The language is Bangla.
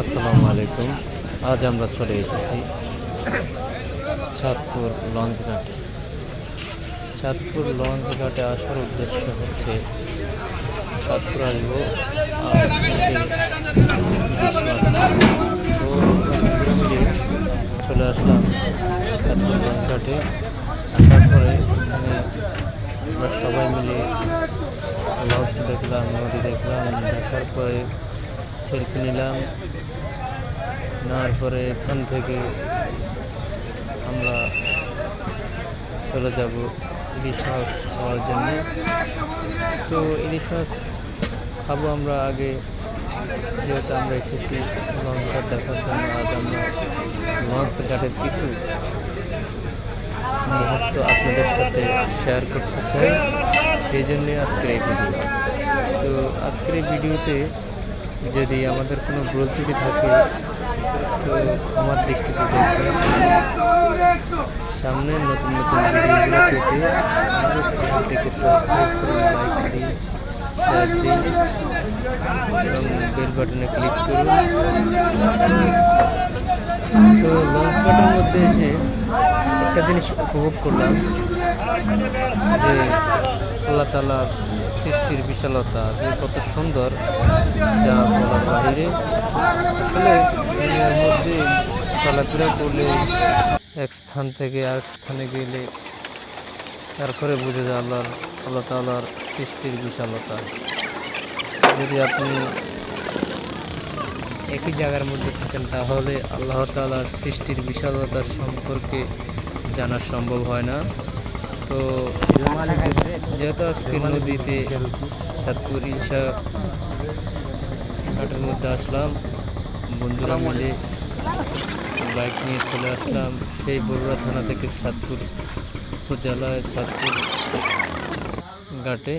আসসালামু আলাইকুম। আজ আমরা চলে এসেছি চাঁদপুর লঞ্চ ঘাটে। চাঁদপুর লঞ্চ ঘাটে আসার উদ্দেশ্য হচ্ছে চাঁদপুর আসব চলে আসলাম চাঁদপুর লঞ্চ ঘাটে। আসার পরে এখানে আমরা সবাই মিলে লঞ্চ দেখলাম, নদী দেখলাম। দেখার পরে সেলফি নিলাম। নেওয়ার পরে এখান থেকে আমরা চলে যাব ইলিশ মাছ খাওয়ার জন্য। তো ইলিশ মাছ খাব আমরা আগে। যেহেতু আমরা এসেছি লঞ্চ ঘাট দেখার জন্য, আজ আমরা লঞ্চ ঘাটের কিছু মুহূর্ত আপনাদের সাথে শেয়ার করতে চাই। সেই জন্যে আজকের এই ভিডিও তো আজকের এই ভিডিওতে যদি আমাদের কোনো ভুল ত্রুটি থাকে, তো ক্ষমার দৃষ্টিতে দেখবেন। সামনে নতুন নতুন ভিডিওগুলো পেতে আমাদের চ্যানেলটিকে সাবস্ক্রাইব করুন লাইক দিন, শেয়ার দিন, এবং বেল বাটনে ক্লিক করুন। তো লঞ্চ ঘাটের মধ্যে এসে একটা জিনিস উপভোগ করলাম যে আল্লাহ তালার সৃষ্টির বিশালতা যে কত সুন্দর যা বলার বাহিরে। আসলে দুনিয়ার মধ্যে চলাফেরা করলে এক স্থান থেকে আরেক স্থানে গেলে তারপরে বুঝে যায় আল্লাহর, আল্লাহ তালার সৃষ্টির বিশালতা। যদি আপনি একই জায়গার মধ্যে থাকেন, তাহলে আল্লাহ তালার সৃষ্টির বিশালতার সম্পর্কে জানা সম্ভব হয় না। তো যেহেতু আজকে নদীতে চাঁদপুর ইলশা ঘাটের মধ্যে আসলাম বন্ধুরা মিলে বাইক নিয়ে চলে আসলাম সেই বরুড়া থানা থেকে চাঁদপুর উপজেলায় চাঁদপুর ঘাটে।